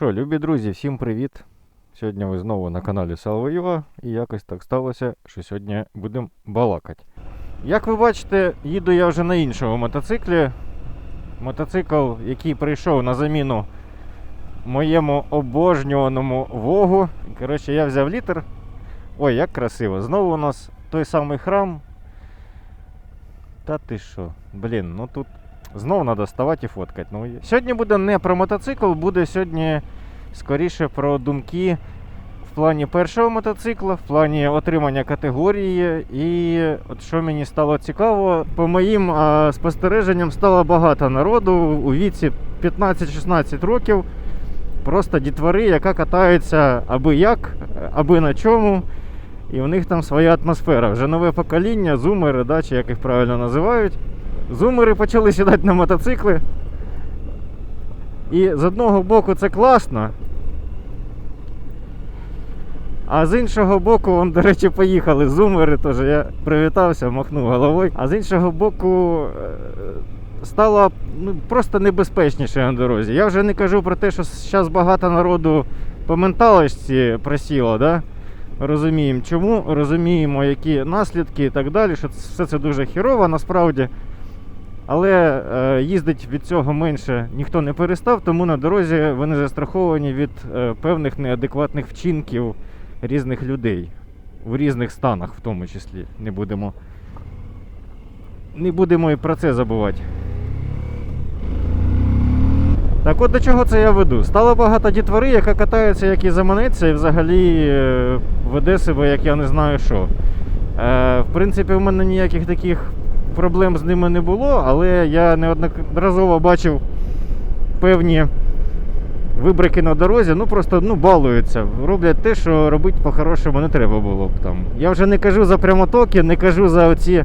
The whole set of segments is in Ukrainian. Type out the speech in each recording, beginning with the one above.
Що, любі друзі, всім привіт! Сьогодні ви знову на каналі Салвоюва і якось так сталося, що сьогодні будемо балакати. Як ви бачите, їду я вже на іншому мотоциклі. Мотоцикл, який прийшов на заміну моєму обожнюваному Вогу. Коротше, я взяв літр. Ой, як красиво! Знову у нас той самий храм. Та ти що? Блін, ну тут Знову треба ставати і фоткати. Ну, сьогодні буде не про мотоцикл, буде сьогодні скоріше про думки в плані першого мотоцикла, в плані отримання категорії. І от що мені стало цікаво, по моїм а, спостереженням стало багато народу у віці 15-16 років. Просто дітвори, яка катається аби як, аби на чому. І в них там своя атмосфера. Вже нове покоління, зумери, да, чи як їх правильно називають. Зумери почали сідати на мотоцикли. І з одного боку це класно. А з іншого боку, вон, до речі, поїхали зумери, теж я привітався, махнув головою. А з іншого боку, е, стало ну, просто небезпечніше на дорозі. Я вже не кажу про те, що зараз багато народу по менталості просіло, да? розуміємо чому, розуміємо, які наслідки і так далі, що все це дуже хірово насправді. Але е, їздить від цього менше ніхто не перестав, тому на дорозі вони застраховані від е, певних неадекватних вчинків різних людей в різних станах, в тому числі. Не будемо, не будемо і про це забувати. Так от до чого це я веду? Стало багато дітвори, яка катається, як і заманеться, і взагалі е, веде себе, як я не знаю що. Е, в принципі, в мене ніяких таких проблем з ними не було, але я неодноразово бачив певні вибрики на дорозі, ну просто ну, балуються, роблять те, що робити по-хорошому не треба було б там. Я вже не кажу за прямотоки, не кажу за оці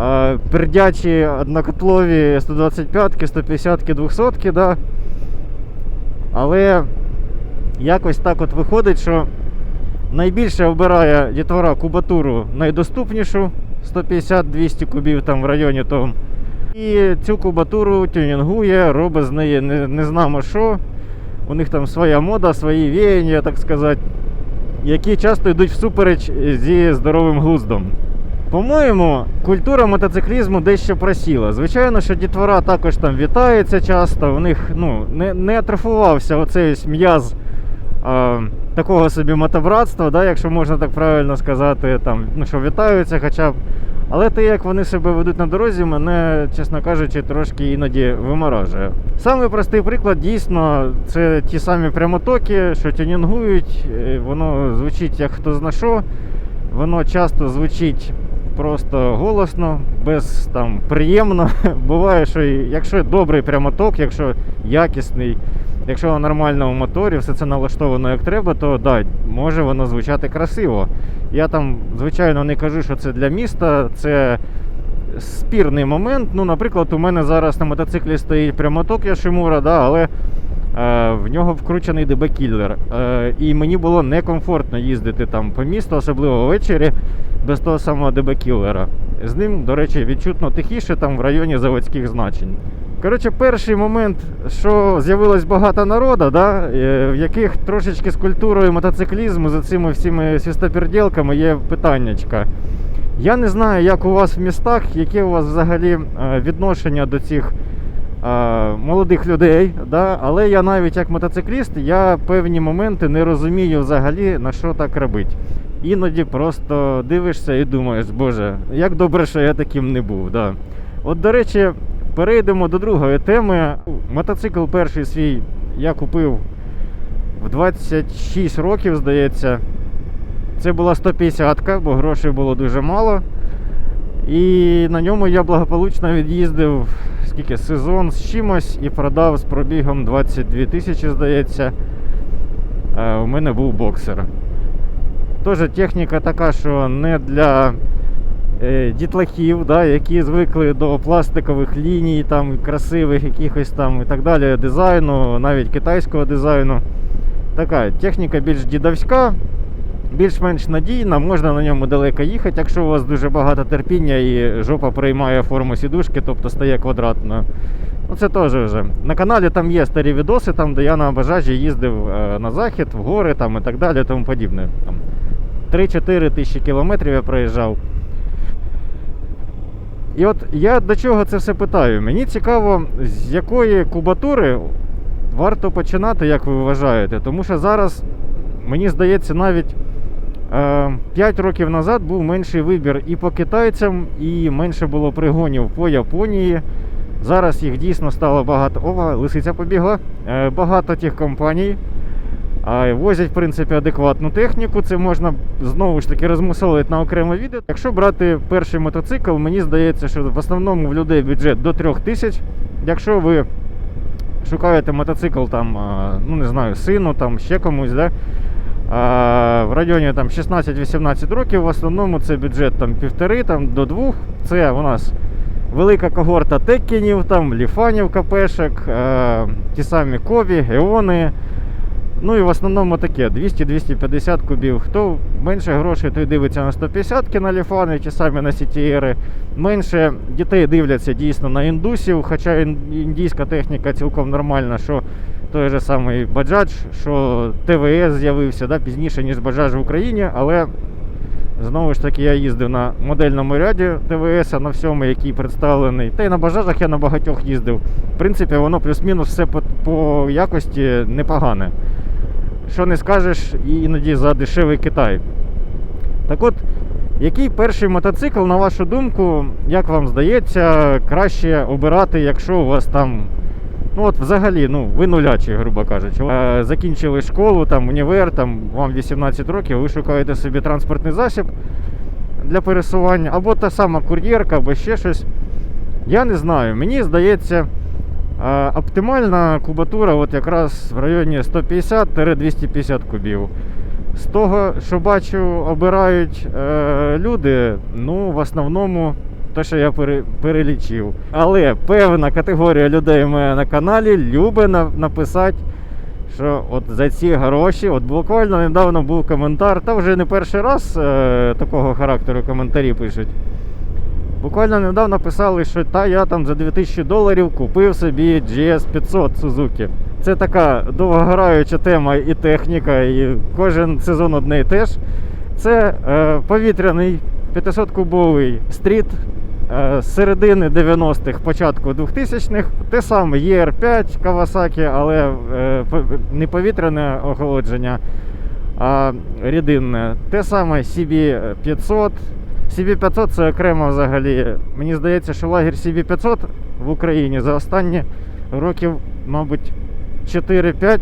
е, пердячі однокотлові 125-ки, 150-ки, 200-ки, да. Але якось так от виходить, що найбільше обирає дітвора кубатуру найдоступнішу 150-200 кубів там в районі того. І цю кубатуру тюнінгує, робить з неї не, не знамо що. У них там своя мода, свої веяння, так сказати, які часто йдуть всупереч зі здоровим глуздом. По-моєму, культура мотоциклізму дещо просіла. Звичайно, що дітвора також там вітається часто, у них ну, не, не атрофувався оцей м'яз такого собі мотобратства, да, якщо можна так правильно сказати, там, ну, що вітаються хоча б. Але те, як вони себе ведуть на дорозі, мене, чесно кажучи, трошки іноді виморажує. Самий простий приклад, дійсно, це ті самі прямотоки, що тюнінгують, е, воно звучить як хто зна що, воно часто звучить просто голосно, без там приємно. Буває, що якщо добрий прямоток, якщо якісний, якщо на нормальному моторі все це налаштовано як треба, то да, може воно звучати красиво. Я там, звичайно, не кажу, що це для міста, це спірний момент. Ну, наприклад, у мене зараз на мотоциклі стоїть прямоток Яшимура, да, але в нього вкручений ДБ-кіллер. Е, і мені було некомфортно їздити там по місту, особливо ввечері, без того самого ДБ-кіллера. З ним, до речі, відчутно тихіше там в районі заводських значень. Коротше, перший момент, що з'явилось багато народу, да, е, в яких трошечки з культурою мотоциклізму, за цими всіми свістоперділками є питаннячка. Я не знаю, як у вас в містах, яке у вас взагалі е, відношення до цих е, молодих людей, да? але я навіть як мотоцикліст, я певні моменти не розумію взагалі, на що так робити. Іноді просто дивишся і думаєш, боже, як добре, що я таким не був. Да. От, до речі, перейдемо до другої теми. Мотоцикл перший свій я купив в 26 років, здається. Це була 150-ка, бо грошей було дуже мало. І на ньому я благополучно від'їздив скільки сезон з чимось і продав з пробігом 22 тисячі, здається. Е, У мене був боксер. Теж техніка така, що не для е, дітлахів, да, які звикли до пластикових ліній, там, красивих якихось там і так далі, дизайну, навіть китайського дизайну. Така техніка більш дідовська, більш-менш надійна, можна на ньому далеко їхати, якщо у вас дуже багато терпіння і жопа приймає форму сідушки, тобто стає квадратною. Ну це теж вже. На каналі там є старі відоси, там, де я на бажажі їздив е, на захід, в гори там, і так далі, тому подібне. Там 3-4 тисячі кілометрів я проїжджав. І от я до чого це все питаю? Мені цікаво, з якої кубатури варто починати, як ви вважаєте. Тому що зараз, мені здається, навіть 5 років назад був менший вибір і по китайцям, і менше було пригонів по Японії. Зараз їх дійсно стало багато. Ова, лисиця побігла. Е, багато тих компаній. Возять, в принципі, адекватну техніку. Це можна знову ж таки розмусолити на окреме відео. Якщо брати перший мотоцикл, мені здається, що в основному в людей бюджет до 3000. Якщо ви шукаєте мотоцикл там, ну не знаю, сину, там ще комусь, да? В районі там 16-18 років, в основному це бюджет там півтори там, до двох. Це у нас велика когорта теккінів, там ліфанів КПшек, е, ті самі кові, геони. Ну і в основному таке 200-250 кубів. Хто менше грошей, той дивиться на 150 ки на ліфани, ті самі на CTR. Менше дітей дивляться дійсно на індусів, хоча індійська техніка цілком нормальна, що той же самий Bajaj, що ТВС з'явився да, пізніше, ніж Bajaj в Україні, але знову ж таки я їздив на модельному ряді ТВС, на всьому, який представлений. Та й на бажажах я на багатьох їздив. В принципі, воно плюс-мінус все по, по якості непогане що не скажеш іноді за дешевий Китай. Так от, який перший мотоцикл, на вашу думку, як вам здається, краще обирати, якщо у вас там. Ну от взагалі, ну, ви нулячі, грубо кажучи. Закінчили школу, там, універ, там, вам 18 років, ви шукаєте собі транспортний засіб для пересування, або та сама кур'єрка, або ще щось. Я не знаю. Мені здається, оптимальна кубатура от якраз в районі 150-250 кубів. З того, що бачу, обирають е, люди, ну, в основному те, що я перелічив. Але певна категорія людей мене на каналі любить на, написати, що от за ці гроші, от буквально недавно був коментар, та вже не перший раз е, такого характеру коментарі пишуть. Буквально недавно писали, що та я там за 2000 доларів купив собі GS 500 Suzuki. Це така довгограюча тема і техніка, і кожен сезон одне і те ж. Це е, повітряний 500-кубовий стріт е, з середини 90-х, початку 2000-х. Те саме ER5 Kawasaki, але е, не повітряне охолодження, а рідинне. Те саме CB500. CB500 це окремо взагалі. Мені здається, що лагерь CB500 в Україні за останні років, мабуть, 4-5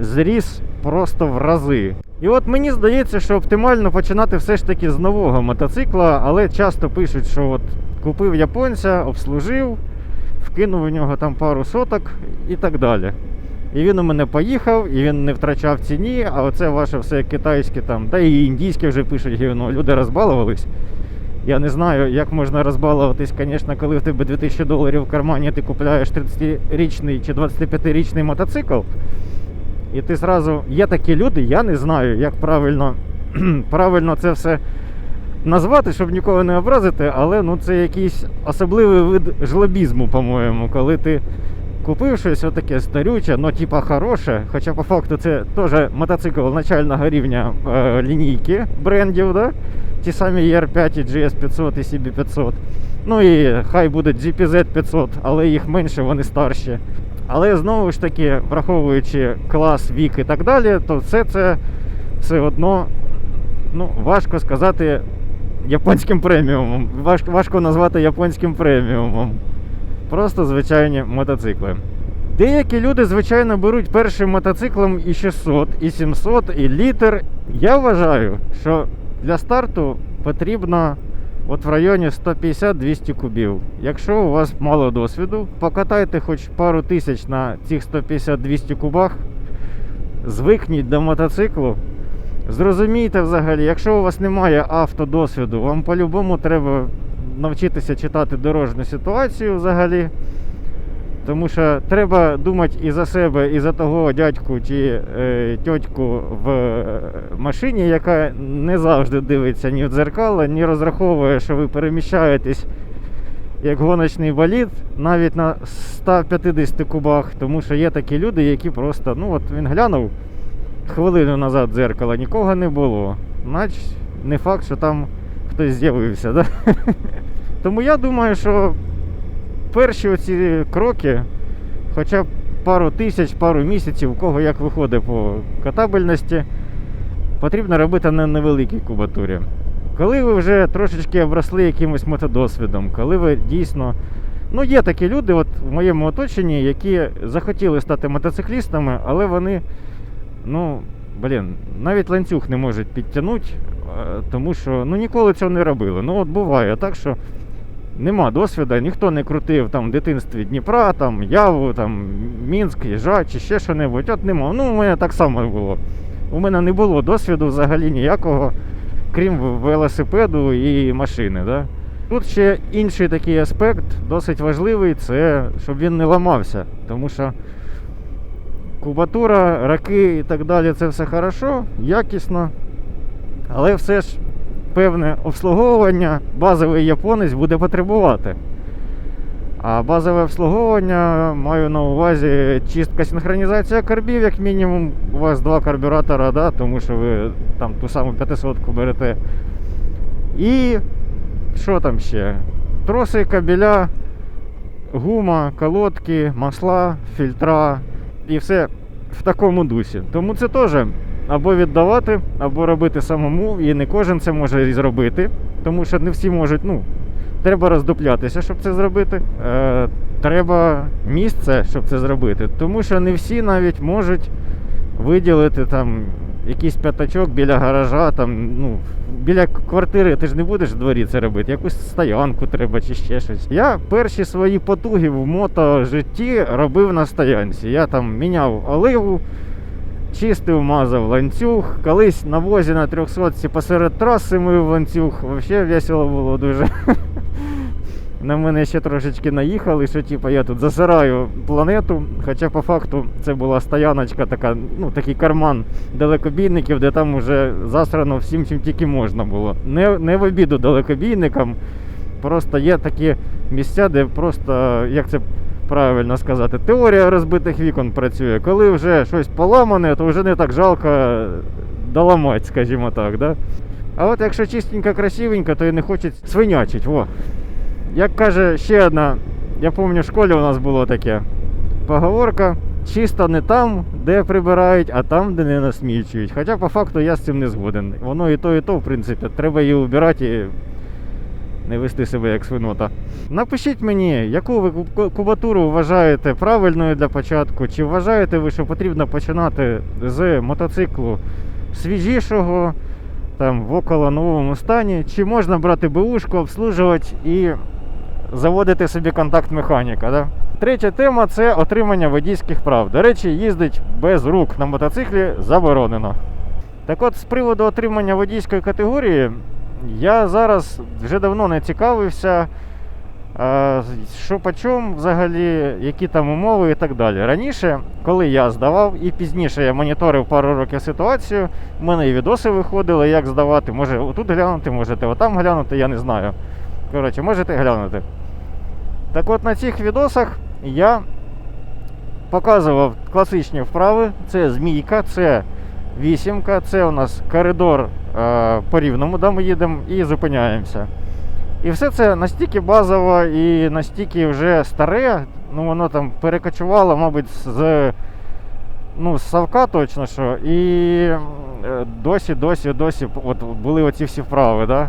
зріс просто в рази. І от мені здається, що оптимально починати все ж таки з нового мотоцикла, але часто пишуть, що от купив японця, обслужив, вкинув у нього там пару соток і так далі. І він у мене поїхав, і він не втрачав ціні, а оце ваше все китайське там, та і індійське вже пишуть гівно. Люди розбалувались. Я не знаю, як можна розбалуватись, звісно, коли в тебе 2000 доларів в кармані ти купляєш 30-річний чи 25-річний мотоцикл. І ти зразу. Є такі люди, я не знаю, як правильно, правильно це все назвати, щоб нікого не образити, але ну, це якийсь особливий вид жлобізму, по-моєму, коли ти купив щось отаке старюче, ну типа хороше, хоча по факту це теж мотоцикл начального рівня е, лінійки брендів, да? Ті самі ER5, і GS500 і CB500. Ну і хай буде GPZ 500, але їх менше, вони старші. Але знову ж таки, враховуючи клас, вік і так далі, то все це все одно ну, важко сказати японським преміумом. Важко, важко назвати японським преміумом. Просто звичайні мотоцикли. Деякі люди, звичайно, беруть першим мотоциклом і 600, і 700, і літр. Я вважаю, що для старту потрібно от в районі 150-200 кубів. Якщо у вас мало досвіду, покатайте хоч пару тисяч на цих 150-200 кубах, звикніть до мотоциклу. Зрозумійте взагалі, якщо у вас немає автодосвіду, вам по-любому треба навчитися читати дорожню ситуацію взагалі. Тому що треба думати і за себе, і за того дядьку чи е, тьотьку в е, машині, яка не завжди дивиться ні в дзеркало, ні розраховує, що ви переміщаєтесь як гоночний болід навіть на 150 кубах. Тому що є такі люди, які просто, ну от він глянув хвилину назад дзеркало, нікого не було. Значить, не факт, що там хтось з'явився. Да? Тому я думаю, що перші оці кроки, хоча б пару тисяч, пару місяців, у кого як виходить по катабельності, потрібно робити на невеликій кубатурі. Коли ви вже трошечки обросли якимось мотодосвідом, коли ви дійсно. Ну, є такі люди, от в моєму оточенні, які захотіли стати мотоциклістами, але вони, ну, блін, навіть ланцюг не можуть підтягнути, е, тому що ну, ніколи цього не робили. Ну, от буває так, що нема досвіду, ніхто не крутив там в дитинстві Дніпра, там Яву, там Мінськ, Їжа чи ще що-небудь. От нема. Ну, у мене так само було. У мене не було досвіду взагалі ніякого, крім велосипеду і машини. Да? Тут ще інший такий аспект, досить важливий, це щоб він не ламався. Тому що кубатура, раки і так далі це все хорошо, якісно. Але все ж певне обслуговування базовий японець буде потребувати. А базове обслуговування маю на увазі чистка синхронізація карбів, як мінімум. У вас два карбюратора, да, тому що ви там ту саму 500 берете. І що там ще? Троси, кабеля, гума, колодки, масла, фільтра і все в такому дусі. Тому це теж або віддавати, або робити самому, і не кожен це може зробити, тому що не всі можуть, ну, треба роздуплятися, щоб це зробити. Е, треба місце, щоб це зробити. Тому що не всі навіть можуть виділити там якийсь п'ятачок біля гаража, там, ну, біля квартири ти ж не будеш в дворі це робити, якусь стоянку треба чи ще щось. Я перші свої потуги в мотожитті робив на стоянці. Я там міняв оливу, чистив, мазав ланцюг. Колись на возі на 300 посеред траси мив ланцюг. Взагалі весело було дуже. На мене ще трошечки наїхали, що типу, я тут засираю планету. Хоча по факту це була стояночка, така, ну, такий карман далекобійників, де там уже засрано всім, чим тільки можна було. Не, не в обіду далекобійникам. Просто є такі місця, де просто, як це правильно сказати, теорія розбитих вікон працює. Коли вже щось поламане, то вже не так жалко доламати, скажімо так. Да? А от якщо чистенько, красивенько, то і не хочуть свинячить. Во. Як каже ще одна, я пам'ятаю, в школі у нас було таке поговорка. Чисто не там, де прибирають, а там, де не насмічують. Хоча по факту я з цим не згоден. Воно і то, і то, в принципі, треба її убирати і не вести себе як свинота. Напишіть мені, яку ви кубатуру вважаєте правильною для початку, чи вважаєте ви, що потрібно починати з мотоциклу свіжішого, там в около новому стані, чи можна брати БУшку, обслужувати і заводити собі контакт механіка. Да? Третя тема це отримання водійських прав. До речі, їздить без рук на мотоциклі заборонено. Так от, з приводу отримання водійської категорії, я зараз вже давно не цікавився, е, що по чому взагалі, які там умови і так далі. Раніше, коли я здавав, і пізніше я моніторив пару років ситуацію, в мене і відоси виходили, як здавати. Може отут глянути, можете отам глянути, я не знаю. Коротше, можете глянути. Так от на цих відосах я показував класичні вправи. Це змійка, це вісімка, це у нас коридор е, по рівному, де ми їдемо і зупиняємося. І все це настільки базово і настільки вже старе, ну воно там перекочувало, мабуть, з, ну, з Савка точно що. І е, досі, досі, досі от були оці всі вправи. Да?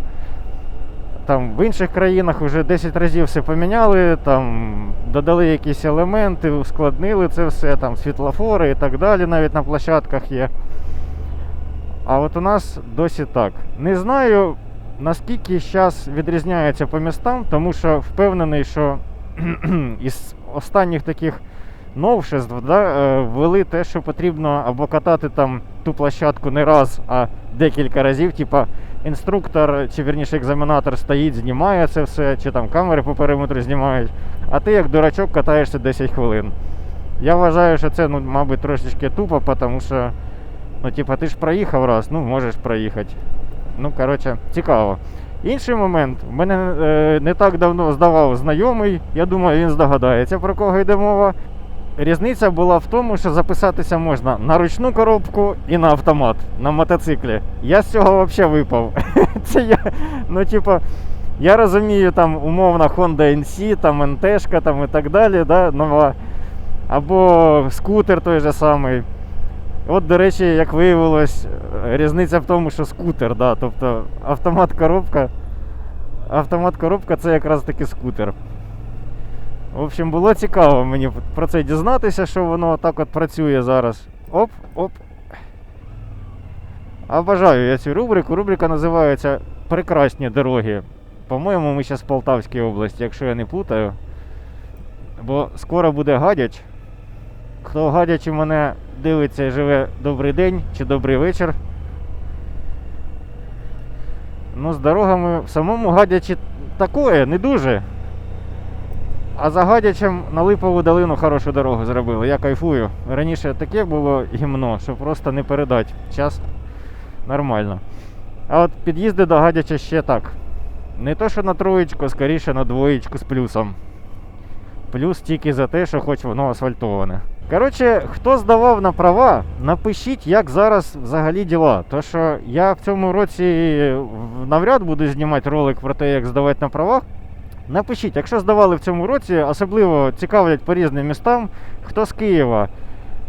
Там в інших країнах вже 10 разів все поміняли, там додали якісь елементи, ускладнили це все, там світлофори і так далі, навіть на площадках є. А от у нас досі так. Не знаю, наскільки зараз відрізняється по містам, тому що впевнений, що із останніх таких новшеств да, е, ввели те, що потрібно або катати там ту площадку не раз, а декілька разів, типа інструктор, чи вірніше екзаменатор стоїть, знімає це все, чи там камери по периметру знімають, а ти як дурачок катаєшся 10 хвилин. Я вважаю, що це, ну, мабуть, трошечки тупо, тому що, ну, типа, ти ж проїхав раз, ну можеш проїхати. Ну, коротше, цікаво. Інший момент, мене е, не так давно здавав знайомий, я думаю, він здогадається, про кого йде мова. Різниця була в тому, що записатися можна на ручну коробку і на автомат на мотоциклі. Я з цього взагалі випав. Це я, ну, типа, я розумію, там умовна Honda NC, там НТшка там і так далі, да, нова. Або скутер той же самий. От, до речі, як виявилось, різниця в тому, що скутер, да, тобто автомат-коробка. Автомат-коробка це якраз таки скутер. В общем, було цікаво мені про це дізнатися, що воно так от працює зараз. Оп, оп. А бажаю я цю рубрику. Рубрика називається Прекрасні дороги. По-моєму, ми зараз в Полтавській області, якщо я не плутаю. Бо скоро буде гадяч. Хто гадячи мене дивиться і живе добрий день чи добрий вечір. Ну, з дорогами в самому гадячі такое, не дуже. А за гадячем на Липову долину хорошу дорогу зробили. Я кайфую. Раніше таке було гімно, що просто не передати. Час нормально. А от під'їзди до гадяча ще так. Не то, що на троєчку, скоріше на двоєчку з плюсом. Плюс тільки за те, що хоч воно асфальтоване. Коротше, хто здавав на права, напишіть, як зараз взагалі діла. То що я в цьому році навряд буду знімати ролик про те, як здавати на правах. Напишіть, якщо здавали в цьому році, особливо цікавлять по різним містам, хто з Києва,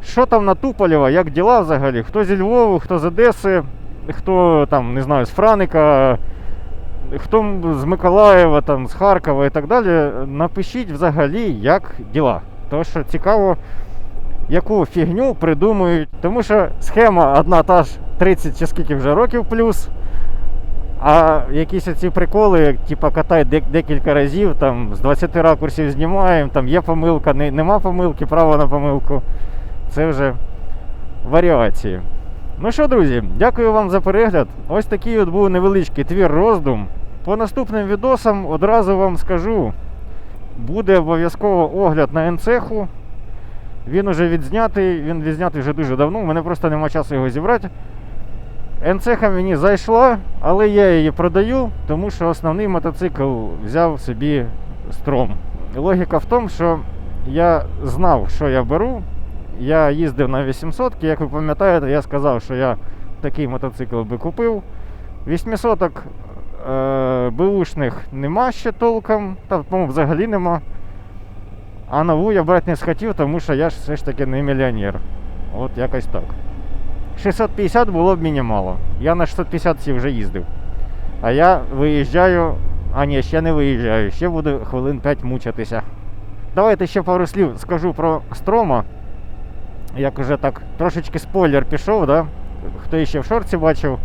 що там на Туполєва, як діла взагалі, хто зі Львову, хто з Одеси, хто там, не знаю, з Франика, хто з Миколаєва, там, з Харкова і так далі. Напишіть взагалі, як діла. Тому що цікаво, яку фігню придумують. Тому що схема одна та ж 30 чи скільки вже років плюс. А якісь ці приколи, типа катай дек- декілька разів, там з 20 ракурсів знімаємо, там є помилка, не, нема помилки, право на помилку. Це вже варіації. Ну що, друзі, дякую вам за перегляд. Ось такий от був невеличкий твір роздум. По наступним відосам одразу вам скажу, буде обов'язково огляд на енцеху. Він уже відзнятий, він відзнятий вже дуже давно, у мене просто нема часу його зібрати. Енцеха мені зайшла, але я її продаю, тому що основний мотоцикл взяв собі стром. Логіка в тому, що я знав, що я беру. Я їздив на 800, як ви пам'ятаєте, я сказав, що я такий мотоцикл би купив. 800 е, бушних нема ще толком, та по-моєму взагалі нема. А нову я брати не схотів, тому що я ж все ж таки не мільйонер. От якось так. 650 було б мені мало. Я на 650 вже їздив. А я виїжджаю. А ні, ще не виїжджаю, ще буду хвилин 5 мучитися. Давайте ще пару слів скажу про строма. Як уже так трошечки спойлер пішов, да? хто ще в шорці бачив.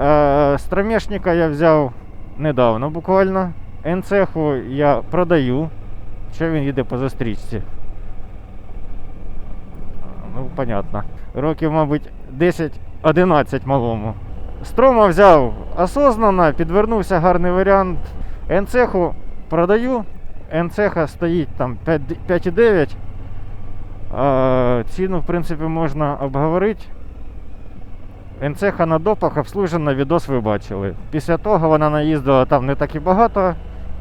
Е, стромешника я взяв недавно буквально. НЦХу я продаю. Що він їде по зустрічці? Ну, понятно. Років, мабуть, 10-11 малому. Строма взяв осознанно, підвернувся гарний варіант. НЦХу продаю. НЦХ стоїть там 5,9. Ціну, в принципі, можна обговорити. НЦХ на допах обслужена, відос ви бачили. Після того вона наїздила там не так і багато.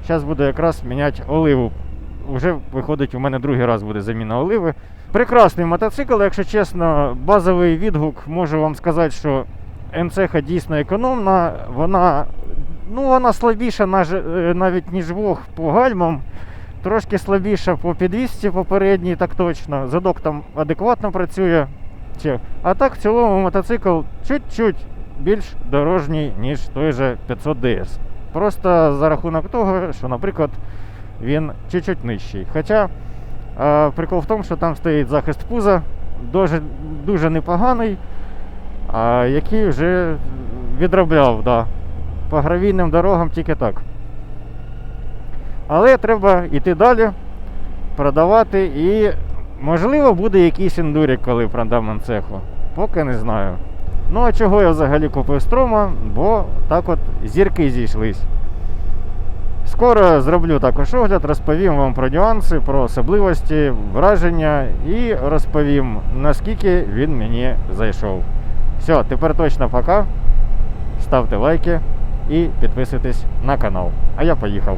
Зараз буду якраз міняти оливу. Уже виходить, у мене другий раз буде заміна оливи. Прекрасний мотоцикл, якщо чесно, базовий відгук можу вам сказати, що МЦХ дійсно економна. Вона, ну, вона слабіша е, навіть ніж Вог по гальмам. Трошки слабіша по підвісці попередній, так точно. Задок там адекватно працює. А так в цілому мотоцикл чуть-чуть більш дорожній, ніж той же 500 DS. Просто за рахунок того, що, наприклад, він чуть-чуть нижчий. Хоча е, прикол в тому, що там стоїть захист пуза, дуже, дуже непоганий, а, який вже відробляв да, по гравійним дорогам тільки так. Але треба йти далі, продавати і, можливо, буде якийсь ендурік, коли продам цеху. Поки не знаю. Ну а чого я взагалі купив строма? Бо так от зірки зійшлись. Скоро зроблю також огляд, розповім вам про нюанси, про особливості, враження і розповім, наскільки він мені зайшов. Все, тепер точно пока. Ставте лайки і підписуйтесь на канал. А я поїхав.